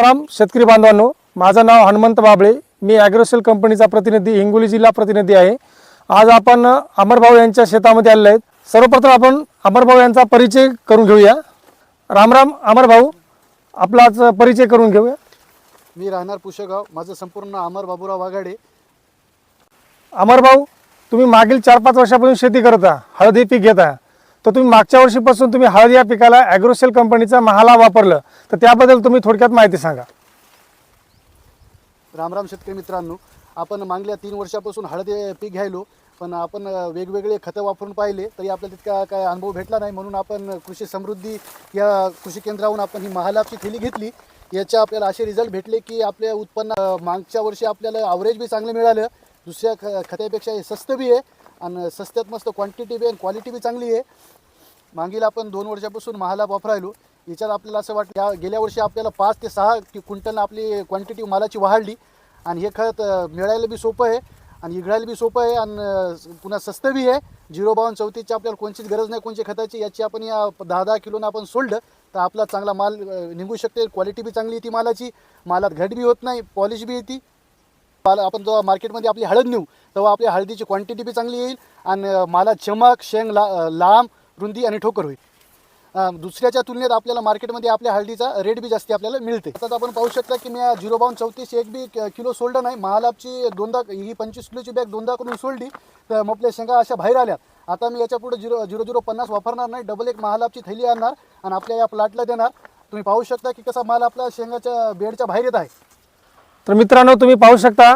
राम राम शेतकरी बांधवांनो माझं नाव हनुमंत बाबळे. मी ॲग्रोसेल कंपनीचा प्रतिनिधी हिंगोली जिल्हा प्रतिनिधी आहे. आज आपण अमरभाऊ यांच्या शेतामध्ये आलेले आहेत. सर्वप्रथम आपण अमरभाऊ यांचा परिचय करून घेऊया. राम राम अमरभाऊ आपला आज परिचय करून घेऊया. मी राहणार पुशेगाव. माझं संपूर्ण अमर बाबूराव वाघाडे. अमरभाऊ तुम्ही मागील चार पाच वर्षापासून शेती करता हळद पीक घेता तर तुम्ही मागच्या वर्षीपासून तुम्ही हळद या पिकाला ॲग्रोसेल कंपनीचा महाला वापरलं तर त्याबद्दल तुम्ही थोडक्यात माहिती सांगा. रामराम शेतकरी मित्रांनो आपण मागल्या तीन वर्षापासून हळद पीक घ्यायलो पण आपण वेगवेगळे खतं वापरून पाहिले तरी आपल्याला तितका काय अनुभव भेटला नाही. म्हणून आपण कृषी समृद्धी या कृषी केंद्रावरून आपण ही महालाभची थैली घेतली. याच्या आपल्याला असे रिझल्ट भेटले की आपल्या उत्पन्न मागच्या वर्षी आपल्याला अवरेज बी चांगलं मिळालं. दुसऱ्या ख खतापेक्षा हे स्वस्त बी आहे आणि स्वस्त्यात मस्त क्वांटिटी बी आणि क्वालिटी बी चांगली आहे. मागील आपण दोन वर्षापासून महालाभ वापरायलो. याच्यात आपल्याला असं वाटतं गेल्या वर्षी आपल्याला पाच ते सहा क्विंटल आपली क्वांटिटी मालाची वाढली. आणि हे खत मिळायला बी सोपं आहे आणि इघडायला बी सोपं आहे आणि पुन्हा स्वस्त बी आहे. झिरो बावन चौतीसची आपल्याला कोणतीच गरज नाही कोणची खताची. याची आपण या दहा दहा किलोनं आपण सोडलं तर आपला चांगला माल निघू शकते. क्वालिटी बी चांगली येते मालाची. मालात घट बी होत नाही पॉलिश बी येते. पाला आपण जेव्हा मार्केटमध्ये आपली हळद नेऊ तेव्हा आपल्या हळदीची क्वांटिटी बी चांगली येईल आणि माला चमक शेंग ला लांब रुंदी आणि ठोकर होईल. दुसऱ्याच्या तुलनेत आपल्याला मार्केटमध्ये आपल्या हळदीचा रेट बी जास्ती आपल्याला मिळते. तसंच आपण पाहू शकता की मी झिरो बावन चौतीस एक बी किलो सोल्ड नाही महालाबची दोनदा ही पंचवीस किलोची बॅग दोनदा करून सोडली तर मग आपल्या शेंगा अशा बाहेर आल्या. आता मी याच्यापुढे झिरो झिरो झिरो पन्नास वापरणार नाही डबल एक महालाबची थैली आणणार आणि आपल्या या प्लॉटला देणार. तुम्ही पाहू शकता की कसा माल आपला शेंगाच्या बेडच्या बाहेर येत आहे. तर मित्रांनो तुम्ही पाहू शकता